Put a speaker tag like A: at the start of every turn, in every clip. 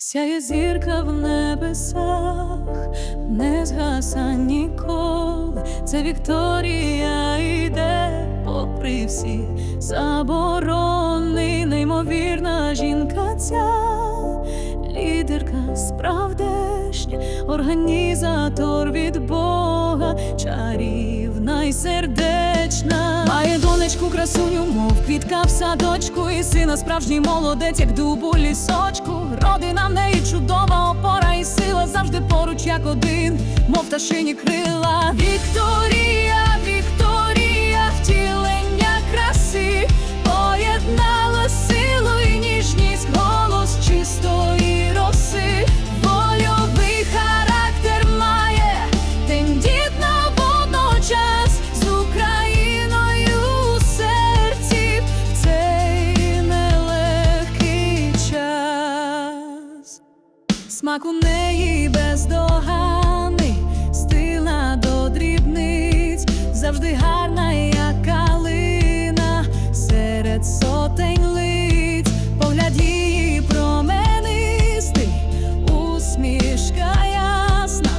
A: Сяє зірка в небесах, не згаса ніколи. Це Вікторія йде попри всі заборони, неймовірна жінка ця, лідерка справдешня, організатор від Бога, чарівна й сердечна. Має донечку красуню, мов квітка в садочку, і сина справжній молодець, як дуб у лісочку. Як один, мов ташині крила. Смак у неї бездоганний, стила до дрібниць, завжди гарна, як калина, серед сотень лиць, погляд її променистий, усмішка ясна,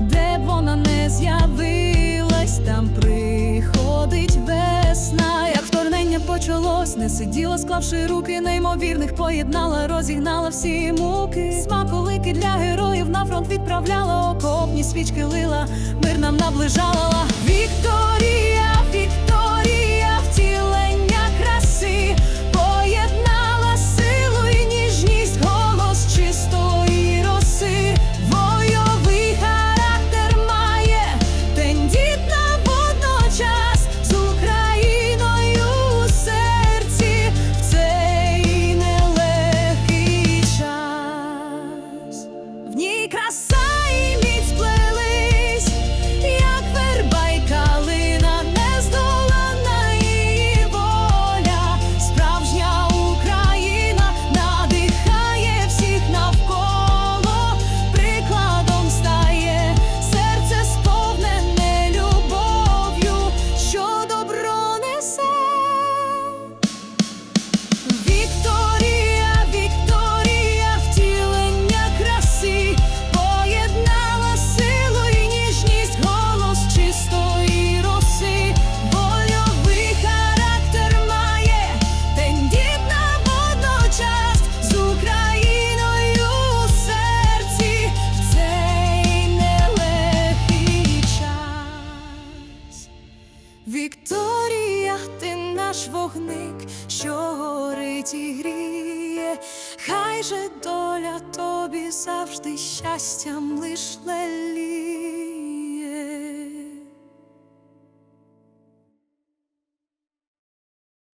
A: де б вона не з'явилась, там приходить весна, як вторгнення почалось, не сиділа, склавши руки, неймовірних поєднала, розігнала всі муки. Смаколики для героїв на фронт відправляла, окопні свічки лила, мир нам наближала. Вікторія, ти наш вогник, що горить і гріє, хай же доля тобі завжди щастям лиш леліє.